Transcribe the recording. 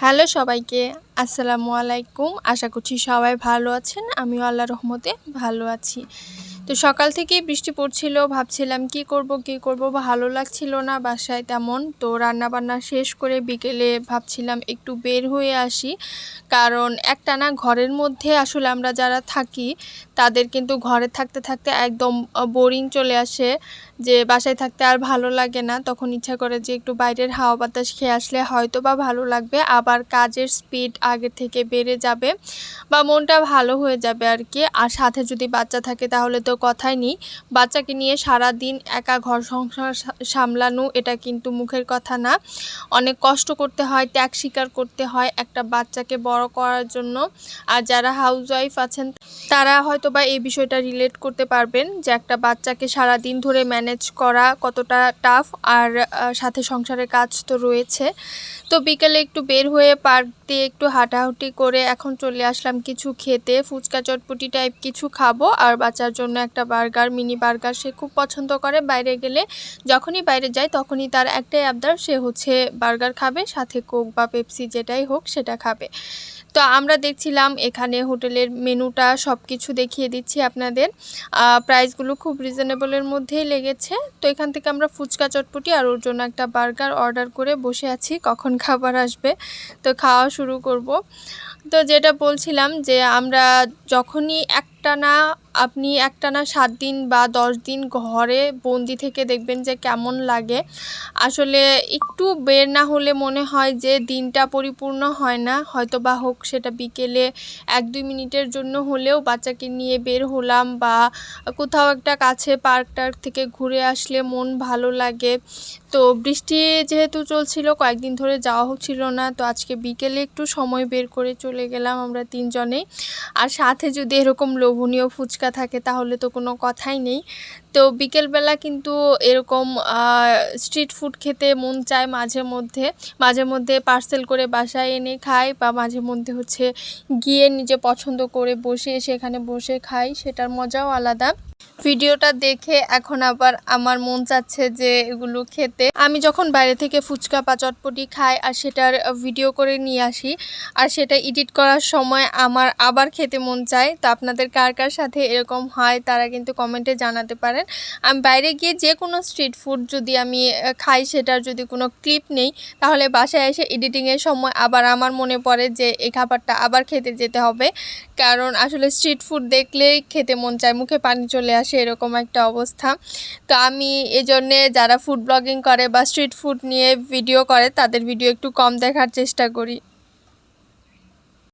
Hello সবাইকে আসসালামু আলাইকুম। আশা করছি সবাই ভালো আছেন। আমিও আল্লাহ রহমতে ভালো আছি। তো সকাল থেকেই বৃষ্টি পড়ছিল, ভাবছিলাম কি করব কি করব, ভালো লাগছিল না বাসায় তেমন। তো রান্না বান্না শেষ করে বিকেলে ভাবছিলাম একটু বের হয়ে আসি, কারণ একটানা ঘরের মধ্যে আসলে আমরা যারা থাকি, তাদের কিন্তু ঘরে থাকতে থাকতে একদম বোরিং চলে আসে, যে বাসায় থাকতে আর ভালো লাগে না। তখন ইচ্ছা করে যে একটু বাইরের হাওয়া বাতাস খেয়ে আসলে হয়তো বা ভালো লাগবে, আবার কাজের স্পিড আগের থেকে বেড়ে যাবে বা মনটা ভালো হয়ে যাবে আর কি। আর সাথে যদি বাচ্চা থাকে তাহলে তো কথাই নেই। বাচ্চাকে নিয়ে সারা দিন একা ঘর সংসার সামলানো, এটা কিন্তু মুখের কথা না। অনেক কষ্ট করতে হয়, ত্যাগ স্বীকার করতে হয় একটা বাচ্চাকে বড় করার জন্য। আর যারা হাউসওয়াইফ আছেন, তারা হয়তো বা এই বিষয়টা রিলেট করতে পারবেন যে একটা বাচ্চাকে সারা দিন ধরে ম্যানেজ করা কতটা টাফ আর সাথে সংসারের কাজ তো রয়েছে। তো বিকেলে একটু বের হয়ে পার্ক দিয়ে একটু হাঁটাহুটি করে এখন চলে আসলাম কিছু খেতে। ফুচকা চটপটি টাইপ কিছু খাব। আর বাচ্চার জন্য একটা বার্গার মিনি বার্গার সে খুব পছন্দ করে। বাইরে গেলে যখনই বাইরে যায় তখনই তার একটাই আবদার, সে হচ্ছে বার্গার খাবে, সাথে কোক বা পেপসি যেটাই হোক সেটা খাবে। তো আমরা দেখছিলাম এখানে হোটেলের মেনুটা সব কিছু দেখিয়ে দিচ্ছি আপনাদের। প্রাইসগুলো খুব রিজনেবলের মধ্যেই লেগেছে। তো এখান থেকে আমরা ফুচকা চটপটি আর ওর জন্য একটা বার্গার অর্ডার করে বসে আছি। কখন খাবার আসবে? তো খাওয়া শুরু করব। তো যেটা বলছিলাম যে আমরা যখনই একটানা আপনি একটানা সাত দিন বা দশ দিন ঘরে বন্দি থেকে দেখবেন যে কেমন লাগে। আসলে একটু বের না হলে মনে হয় যে দিনটা পরিপূর্ণ হয় না। হয়তো বা হোক সেটা বিকেলে এক দুই মিনিটের জন্য হলেও বাচ্চাকে নিয়ে বের হলাম বা কোথাও একটা কাছে পার্ক টার্ক থেকে ঘুরে আসলে মন ভালো লাগে। তো বৃষ্টি যেহেতু চলছিল, কয়েকদিন ধরে যাওয়া হচ্ছিল না। তো আজকে বিকেলে একটু সময় বের করে চলে গেলাম আমরা তিনজনেই। আর সাথে যদি এরকম লোভনীয় ফুচকা থাকে তাহলে তো কোনো কথাই নেই। তো বিকেলবেলা কিন্তু এরকম স্ট্রিট ফুড খেতে মন চায় মাঝে মধ্যে। মাঝে মধ্যে পার্সেল করে বাসায় এনে খাই বা মাঝে মধ্যে হচ্ছে গিয়ে নিজে পছন্দ করে বসে সেখানে বসে খাই, সেটার মজাও আলাদা। ভিডিওটা দেখে এখন আবার আমার মন চাচ্ছে যে এগুলো খেতে। আমি যখন বাইরে থেকে ফুচকা বা চটপটি খাই আর সেটার ভিডিও করে নিয়ে আসি, আর সেটা এডিট করার সময় আমার আবার খেতে মন চায়, তো আপনাদের কার কার সাথে এরকম হয় তারা কিন্তু কমেন্টে জানাতে পারেন। আমি বাইরে গিয়ে যে কোনো স্ট্রিট ফুড যদি আমি খাই সেটার যদি কোনো ক্লিপ নেই, তাহলে বাসায় এসে এডিটিংয়ের সময় আবার আমার মনে পড়ে যে এই খাবারটা আবার খেতে যেতে হবে। কারণ আসলে স্ট্রিট ফুড দেখলেই খেতে মন চায়, মুখে পানি চলে আসে এরকম একটা অবস্থা। তো আমি এজন্যে যারা ফুড ব্লগিং করে বা স্ট্রিট ফুড নিয়ে ভিডিও করে, তাদের ভিডিও একটু কম দেখার চেষ্টা করি।